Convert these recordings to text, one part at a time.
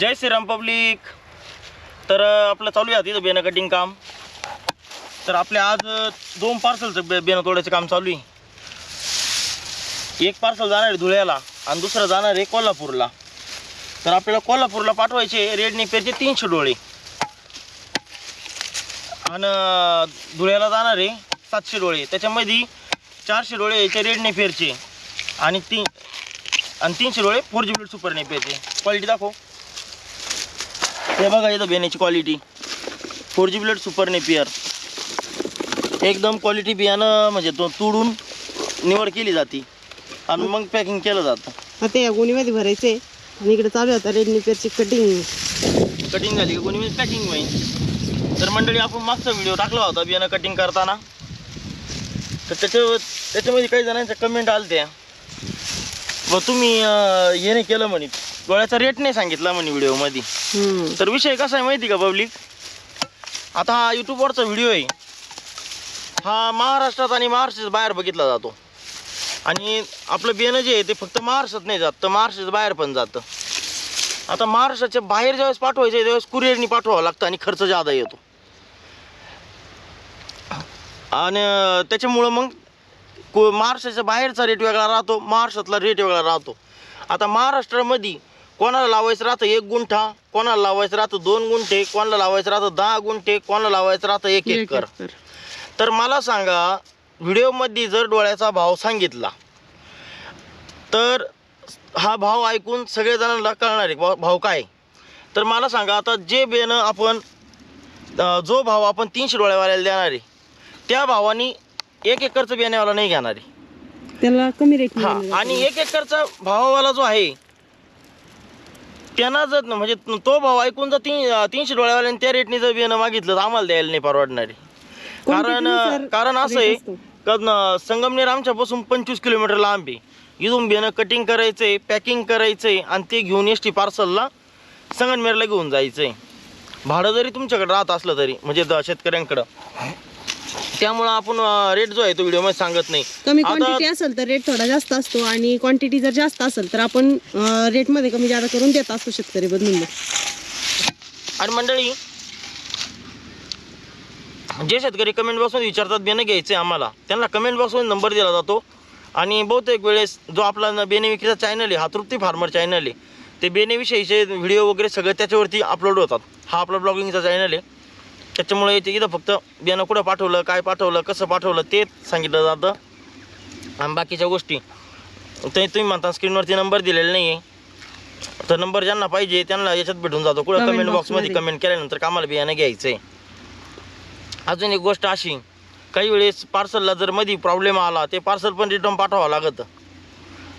जय Shriram public. तर आपलं चालू आहे तिथं बेनं कटिंग काम. तर आपल्या आज दोन पार्सलचं बे बेनं तोडायचं काम चालू आहे. एक पार्सल जाणार आहे धुळ्याला आणि दुसरं जाणार आहे कोल्हापूरला. तर आपल्याला कोल्हापूरला पाठवायचे रेड पेरचे तीनशे डोळे. आणि धुळ्याला जाणार आहे सातशे डोळे. त्याच्यामध्ये चारशे डोळे याचे रेड फेरचे आणि तीन आणि तीनशे डोळे फोर जी ब्लेड सुपर नेपेरचे क्वालिटी दाखव. हे बघा इथं बेण्याची quality four G blade super Napier एकदम क्वालिटी बियाणं म्हणजे तो तुडून निवड केली जाते. आणि मग पॅकिंग केलं जातं. आता या गोणीमध्ये भरायचे. आणि इकडे चालू होता रेड निपेरची कटिंग कटिंग झाली का? कोणी पॅकिंग होईल. तर मंडळी आपण मागचा व्हिडिओ टाकला होता बियाणं कटिंग करताना. तर त्याच्या त्याच्यामध्ये काही जणांच्या कमेंट आल्या त्या व तुम्ही हे नाही केलं म्हणे डोळ्याचा रेट नाही सांगितला म्हणे व्हिडिओमध्ये. तर विषय कसा आहे माहिती का पब्लिक आता हा यूट्यूबवरचा व्हिडिओ आहे. हा महाराष्ट्रात आणि महाराष्ट्राच्या बाहेर बघितला जातो. आणि आपलं बियाणं जे आहे ते फक्त महाराष्ट्रात नाही जात तर महाराष्ट्राच्या बाहेर पण जातं. आता महाराष्ट्राच्या बाहेर ज्यावेळेस पाठवायचं आहे त्यावेळेस कुरिअरनी पाठवावं लागतं आणि खर्च जादा येतो. आणि त्याच्यामुळं मग महाराष्ट्राच्या बाहेरचा रेट वेगळा राहतो महाराष्ट्रातला रेट वेगळा राहतो. आता महाराष्ट्रामध्ये कोणाला लावायचं राहतं एक गुंठा कोणाला लावायचं राहतं दोन गुंठे कोणाला लावायचं राहतं दहा गुंठे कोणाला लावायचं राहतं एक एकर. तर मला सांगा व्हिडिओमध्ये जर डोळ्याचा भाव सांगितला तर हा भाव ऐकून सगळेजणांना कळणार आहे भाव काय? तर मला सांगा आता जे बेनं आपण जो भाव आपण तीनशे डोळ्यावाल्याला देणार आहे त्या भावाने एक एकरचं बियाण्यावाला नाही घेणार आहे. त्याला कमी रेट हा आणि एक एकरचा भावावाला जो आहे त्यांना जर म्हणजे तो भाव ऐकून जर तीन तीनशे डोळ्यावाल्याने त्या रेटने जर बियाणं मागितलं तर आम्हाला द्यायला नाही परवडणार कारण कारण असं आहे. का संगमनेर आमच्यापासून पंचवीस किलोमीटर लांब आहे. इथून बियाणं कटिंग करायचं आहे पॅकिंग करायचं आहे आणि ते घेऊन एस टी पार्सलला संगमनेरला घेऊन जायचं आहे भाडं जरी तुमच्याकडे राहत असलं तरी म्हणजे शेतकऱ्यांकडं. त्यामुळं आपण रेट जो आहे तो व्हिडिओमध्ये सांगत नाही. कमी आता- क्वांटिटी असेल तर रेट थोडा जास्त असतो आणि क्वांटिटी जर जास्त असेल तर आपण रेटमध्ये कमी जादा करून देत असतो शेतकरी बदलून आणि मंडळी जे शेतकरी कमेंट बॉक्समध्ये विचारतात बेनं घ्यायचे आम्हाला. त्यांना कमेंट बॉक्समध्ये नंबर दिला जातो. आणि बहुतेक वेळेस जो आपला न- बेने विक्रीचा चॅनल आहे हा तृप्ती फार्मर चॅनल आहे. ते बेनेविषयीचे व्हिडिओ वगैरे सगळे त्याच्यावरती अपलोड होतात. हा आपला ब्लॉगिंगचा चॅनल आहे. त्याच्यामुळे इथे इथं फक्त बियाणं कुठं पाठवलं काय पाठवलं कसं पाठवलं ते सांगितलं जातं. आणि बाकीच्या गोष्टी ते तुम्ही म्हणता स्क्रीनवरती नंबर दिलेला नाही आहे तर नंबर ज्यांना पाहिजे त्यांना याच्यात भेटून जातो. कुठं कमेंट बॉक्समध्ये मध्ये. कमेंट केल्यानंतर कामाला बियाणं घ्यायचं आहे अजून एक गोष्ट अशी काही वेळेस पार्सलला जर मध्ये प्रॉब्लेम आला ते पार्सल पण रिटर्न पाठवावं लागतं.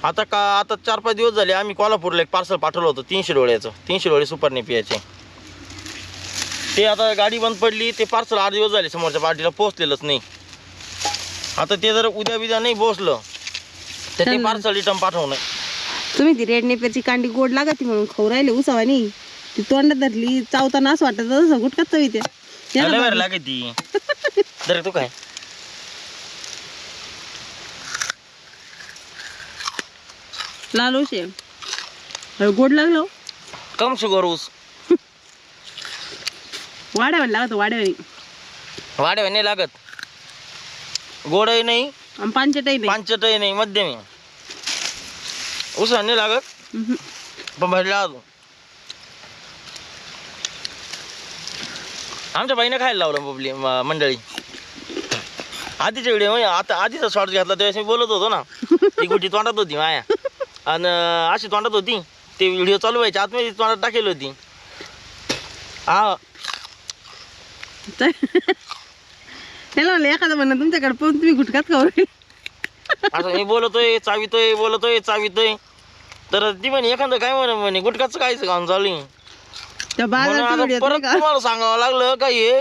आता का आता चार पाच दिवस झाले आम्ही कोल्हापूरला एक पार्सल पाठवलं होतं तीनशे डोळ्याचं तीनशे डोळे सुपर नेपियाचे ते आता गाडी बंद पडली ते पार्सल आठ दिवस झाले समोरच्या पार्टीला पोहोचलेलंच नाही. आता ते जर उद्या बिद्या नाही पोहोचलं तर ते. पार्सल रिटर्न पाठवणं तुम्ही ती रेड नेपेरची कांडी गोड लागत म्हणून खाऊ राहिले उसावानी ती तोंडात धरली चावताना असं वाटत जसं चविते लय भारी लागे ती. तू काय. गोड लागलो कम शुगर ऊस. वाड्यावर लागत वाड्यावर वाढेवा नाही लागत. गोडही नाही. आणि पांचटही नाही. पांचटही नाही मध्यम नाही लागत. पण भारी लागतो आमच्या बाईने खायला लावलं पब्ली मंडळी. आधीच्या व्हिडिओ म्हणजे आता आधीचा शॉर्ट घेतला त्यावेळेस मी बोलत होतो ना. ती गुटी तोंडात होती माया. आणि अशी तोंडात होती. ते व्हिडिओ चालू व्हायचे आतमध्ये तोंडात टाकेल होती. हा. म्हणलं एखादं म्हणणं तुमच्याकडे पाहून तुम्ही गुटकात खाऊ मी बोलतोय चावितोय बोलतोय चावितोय. तर ती म्हणे एखादं काय म्हणे म्हणे गुटकाचं कायच काम चालू. त्या बाजारच्या व्हिडिओत तुम्हाला सांगावं लागलं का हे?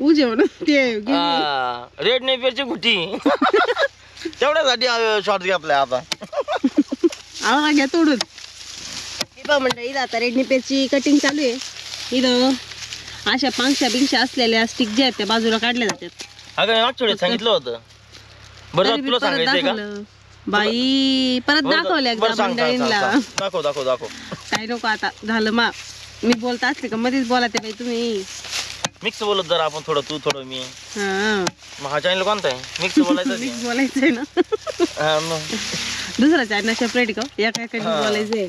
उजे म्हणून ते गे- रेड नेपियरची गुटी तेवढ्यासाठी शॉर्ट घेतलाय आता. आवाज घ्या तोडून. बघ म्हणलं इथं आता रेडनी पेजची कटिंग चालू आहे. इथं अशा पांगशा बिंगशा असलेल्या स्टिक ज्या आहेत त्या बाजूला काढल्या जातात. अगं मी मागच्या वेळेस सांगितलं होतं. बरं तरी तुला परत सांगायचंय का? दाखवलं. बाई परत बरं, दाखवलं बरं, एकदा सांग, सांग, सांग, मंडळींना सांग. दाखव दाखव दाखव. काय नको आता झालं मा. मी बोलत असले का? मध्येच बोला ते बाई तुम्ही. मिक्स बोलत जरा आपण थोडं तू थोडं मी. हा. मग हा चॅनल कोणता आहे? मिक्स बोलायचं ते. मीच बोलायचंय ना. हा, मग. दुसरा चॅनल सेपरेट का एका एका हा. बोलायचंय.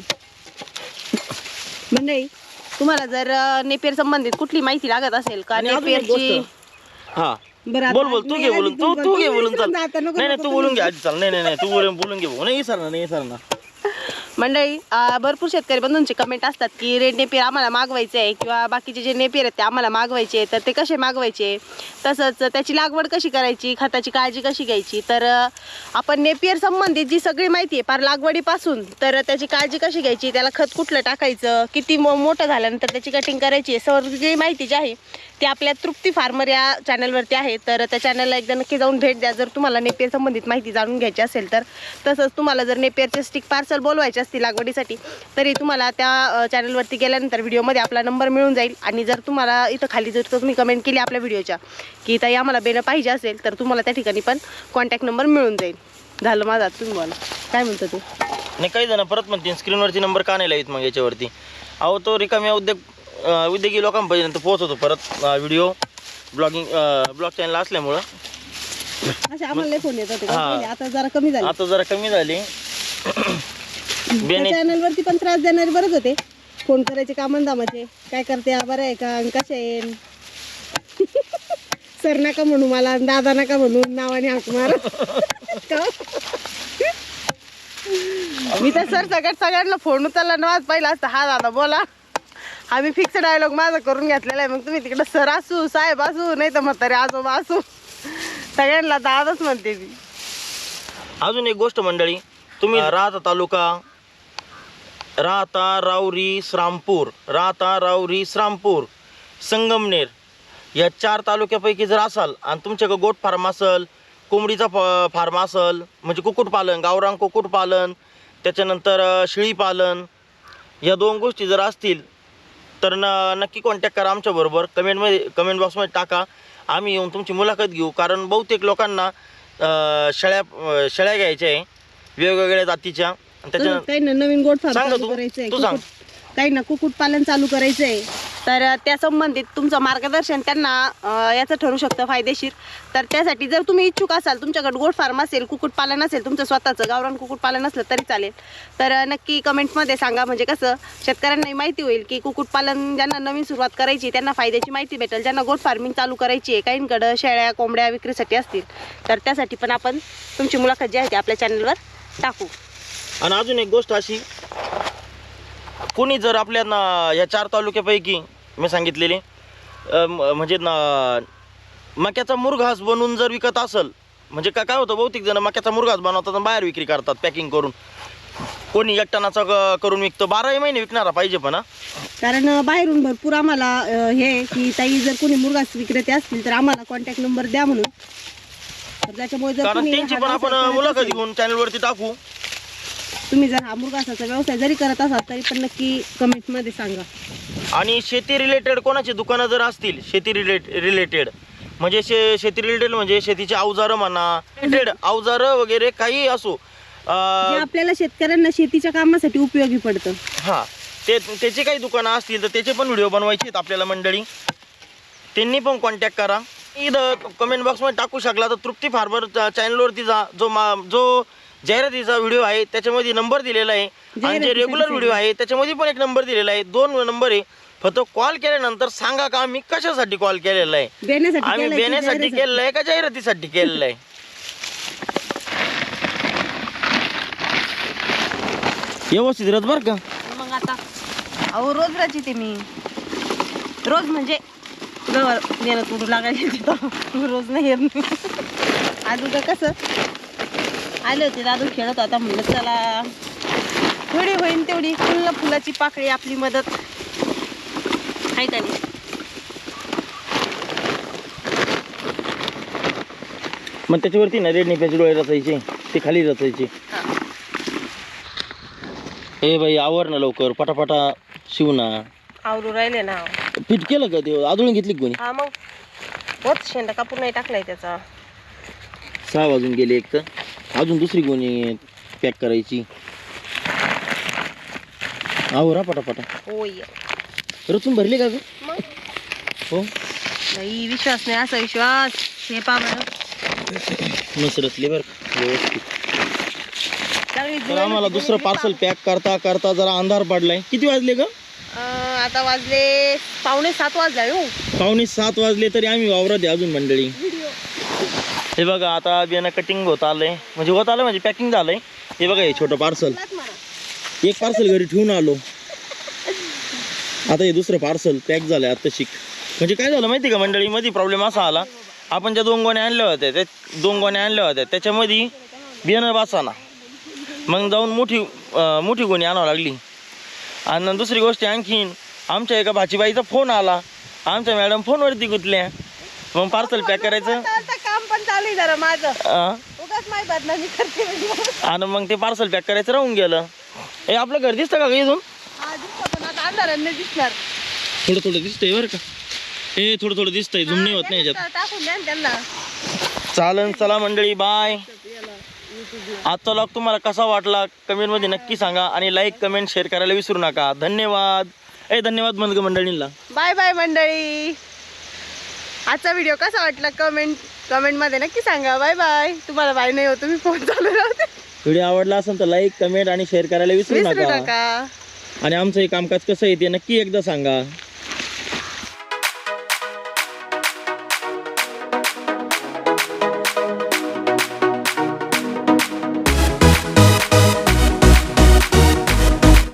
मंडळी तुम्हाला जर अं, नेपियर संबंधित कुठली माहिती लागत असेल का आणि अजून एक नेपियरची गोष्ट. हा बरं आता बोल बोल तू घे बोलून तू तू घे बोलून चाल नको- नाही नाही तू. बोलून घे आधी चाल नाही नाही नाही तू बोलून बोलून घे भाऊ. नाही सर ना नाही सर ना मंडळी भरपूर शेतकरी बंधूंचे कमेंट असतात की रेड नेपियर आम्हाला मागवायचे आहे किंवा बाकीचे जे नेपियर आहेत ते आम्हाला मागवायचे आहे. तर ते कसे मागवायचे? तसंच त्याची लागवड कशी करायची? खताची काळजी कशी घ्यायची? तर आपण नेपियर संबंधित जी सगळी माहिती आहे पार लागवडीपासून तर त्याची काळजी कशी घ्यायची? त्याला खत कुठलं टाकायचं? किती मो मोठं झाल्यानंतर त्याची कटिंग करायची आहे? सगळी माहिती जी आहे ते आपल्या तृप्ती फार्मर या चॅनलवरती आहे. तर त्या चॅनलला एकदा नक्की जाऊन भेट द्या. जर तुम्हाला नेपियर संबंधित माहिती जाणून घ्यायची असेल तर. तसंच तुम्हाला जर नेपियरचे स्टिक पार्सल बोलवायचे असतील लागवडीसाठी तरी तुम्हाला त्या चॅनलवरती गेल्यानंतर व्हिडिओमध्ये आपला नंबर मिळून जाईल. आणि जर तुम्हाला इथं खाली जर तुम्ही कमेंट केली आपल्या व्हिडिओच्या की ताई आम्हाला बेनं पाहिजे असेल तर तुम्हाला त्या ठिकाणी पण कॉन्टॅक्ट नंबर मिळून जाईल. झालं माझा तुम्ही बोला. काय म्हणतो तू? नाही काही जण परत म्हणते स्क्रीनवरती नंबर का नाही लावित मग याच्यावरती? अहो तो रिकाम्या उद्योग उद्योगी लोकांपर्यंत पोहोचवतो परत व्हिडिओ ब्लॉगिंग ब्लॉग चॅनल असल्यामुळं. असे आम्हाला लय फोन येत होते हा. पहिले, आता जरा कमी झाले. आता जरा कमी झाली. बेने चॅनलवरती पण त्रास देणारे बरेच होते. फोन करायचे कामंदामाचे. काय करते? बरं आहे का? आणि कसे आहे? सर नका म्हणू मला दादा नका म्हणू नावाने हाक मार? मी तर सर सगळ्यात सगळ्यांना फोन उचलला ना पहिला असता. हा दादा बोला. हा मी फिक्स डायलॉग माझा करून घेतलेला आहे. मग तुम्ही तिकडे सर असू साहेब असू नाही तर म्हातारे आजोबा असू. सगळ्यांना दादाच म्हणते ती अजून एक गोष्ट मंडळी तुम्ही राहता तालुका राहता राऊरी श्रामपूर राहता राऊरी श्रामपूर संगमनेर. या चार तालुक्यापैकी जर असाल आणि तुमच्याकडे गोट फार्म असल कोंबडीचा फ फार्म असल म्हणजे कुक्कुटपालन गावरान कुक्कुटपालन त्याच्यानंतर शेळीपालन या दोन गोष्टी जर असतील तर न नक्की कॉन्टॅक्ट करा आमच्याबरोबर कमेंटमध्ये कमेंट बॉक्समध्ये टाका. आम्ही येऊन तुमची मुलाखत घेऊ. कारण बहुतेक लोकांना शेळ्या शेळ्या घ्यायच्या आहे. वेगवेगळ्या जातीच्या. त्याच्या काही ना नवीन फार्म सांग तू. सांग. काही ना कुक्कुट पालन चालू करायचंय. तर त्या संबंधित तुमचं मार्गदर्शन त्यांना याचं ठरू शकतं फायदेशीर. तर त्यासाठी जर तुम्ही इच्छुक असाल तुमच्याकडे गोड फार्म असेल कुक्कुटपालन असेल तुमचं स्वतःचं गावरान कुक्कुटपालन असलं तरी चालेल. तर नक्की कमेंटमध्ये सांगा म्हणजे कसं शेतकऱ्यांनाही माहिती होईल की कुक्कुटपालन ज्यांना नवीन सुरुवात करायची त्यांना फायद्याची माहिती भेटेल. ज्यांना गोड फार्मिंग चालू करायची आहे काहींकडं शेळ्या कोंबड्या विक्रीसाठी असतील. तर त्यासाठी पण आपण तुमची मुलाखत जी आहे ती आपल्या चॅनलवर टाकू. आणि अजून एक गोष्ट अशी कुणी जर आपल्या ना या चार तालुक्यापैकी मी सांगितलेली. म्हणजे ना मक्याचा मुरघास बनवून जर विकत असेल म्हणजे का काय होतं बहुतेक जण मक्याचा मुरघास बनवतात आणि बाहेर विक्री करतात पॅकिंग करून. कोणी एक टनाचा क- करून विकतं. बाराही महिने विकणारा पाहिजे पण. कारण बाहेरून भरपूर आम्हाला हे की ताई जर कोणी मुरगास विक्रेते असतील तर आम्हाला कॉन्टॅक्ट नंबर द्या म्हणून. त्याच्यामुळे कारण त्यांची पण आपण मुलाखत घेऊन चॅनलवरती टाकू. तुम्ही जर हा मुरगासाचा व्यवसाय जरी करत असाल तरी पण नक्की कमेंटमध्ये सांगा. आणि शेती रिलेटेड कोणाची दुकानं जर असतील शेती रिलेट रिलेटेड म्हणजे शे शेती रिलेटेड म्हणजे शेतीची अवजारं म्हणा रिलेटेड अवजारं वगैरे काही असो जे अं, आपल्याला शेतकऱ्यांना शेतीच्या कामासाठी उपयोगी पडतं. हा ते त्याचे काही दुकानं असतील तर त्याचे पण व्हिडिओ बनवायचे आहेत आपल्याला मंडळी. त्यांनी पण कॉन्टॅक्ट करा. इथं कमेंट बॉक्समध्ये टाकू शकला तर तृप्ती फार्मर चॅनलवरती जा जो मा जो जाहिरातीचा व्हिडिओ आहे त्याच्यामध्ये नंबर दिलेला आहे. आणि जे जाहिरातीसाठी रेग्युलर व्हिडिओ आहे त्याच्यामध्ये पण एक नंबर दिलेला आहे. दोन नंबर आहे. फक्त कॉल केल्यानंतर सांगा का आम्ही कशासाठी कॉल केलेला आहे? देण्यासाठी आम्ही केलंय की देण्यासाठी जाहिरातीसाठी? केलेलं आहे का जाहिरातीसाठी केलेलं आहे व्यवस्थित रथ बरं का? मग आता अहो रोज राहायची ते मी. रोज म्हणजे तिथं रोज नाही येत. मी आज उद्या कसं? आले होते दादू खेळत होता म्हणलं चला. थोडी होईन तेवढी. फुल फुलाची पाकळी आपली मदत. आहे का नाही मग त्याच्यावरती ना रेड निप्याचे डोळे रचायचे ते खाली रचायचे. ए बाई आवर ना लवकर पटापटा शिव ना. आवरू राहिले ना. पीठ केलं का ते? आदळून घेतली का कोणी? हा मग. होत शेंडा कापून नाही टाकलाय त्याचा. सहा वाजून गेले एक तर. अजून दुसरी कोणी पॅक करायची? आवर हा पटापटा. होय. रचून भरली का ग? मग? हो. नाही विश्वास नाही असा विश्वास. हे मस्त रचली बरं का, व्यवस्थित. तर आम्हाला दुसरं पार्सल पॅक करता करता जरा अंधार पडलाय. किती वाजले ग? आता वाजले पावणे सात वाजले हो. पावणे सात वाजले तरी आम्ही वावरात आहे अजून मंडळी. हे बघा आता बियाणं कटिंग होत आलंय. म्हणजे होत आलं म्हणजे पॅकिंग झालंय. हे बघा हे छोटं पार्सल एक पार्सल घरी ठेवून आलो. आता हे दुसरं पार्सल पॅक झालंय आता शिक. म्हणजे काय झालं माहिती का मंडळी मध्ये प्रॉब्लेम असा आला आपण ज्या दोन गोण्या आणल्या होत्या त्या दोन गोण्या आणल्या होत्या त्याच्यामध्ये बियाणं बसाना. मग जाऊन मोठी मोठी गोणी आणावं लागली. आणि दुसरी गोष्ट आणखीन आमच्या एका भाचीबाईचा फोन आला. आमच्या मॅडम फोनवरती गुतल्या. मग पार्सल पॅक करायचं. काम पण चालू जरा माझं. म्हणजे. आणि मग ते पार्सल पॅक करायचं राहून गेलं. हे आपलं घर दिसतं का ग आता अंधारानं नाही दिसणार. थोडं थोडं दिसतंय बरं का. हे थोडं थोडं दिसतंय झुमणी होत नाही याच्यात. टाकून द्या ना त्यांना. चालन चला मंडळी बाय आजचा लॉग तुम्हाला कसा वाटला कमेंटमध्ये नक्की सांगा आणि लाईक कमेंट शेअर करायला विसरू नका. धन्यवाद. ए धन्यवाद म्हणलं मंडळींना. बाय बाय मंडळी. आजचा व्हिडिओ कसा वाटला कमेंट कमेंटमध्ये नक्की सांगा. बाय बाय तुम्हाला बाय नाही होतो मी फोन चालू राहते व्हिडिओ आवडला असेल तर लाईक कमेंट आणि शेअर करायला विसरू विसरू नका. नका. आणि आमचं हे कामकाज कसं येते नक्की एकदा सांगा.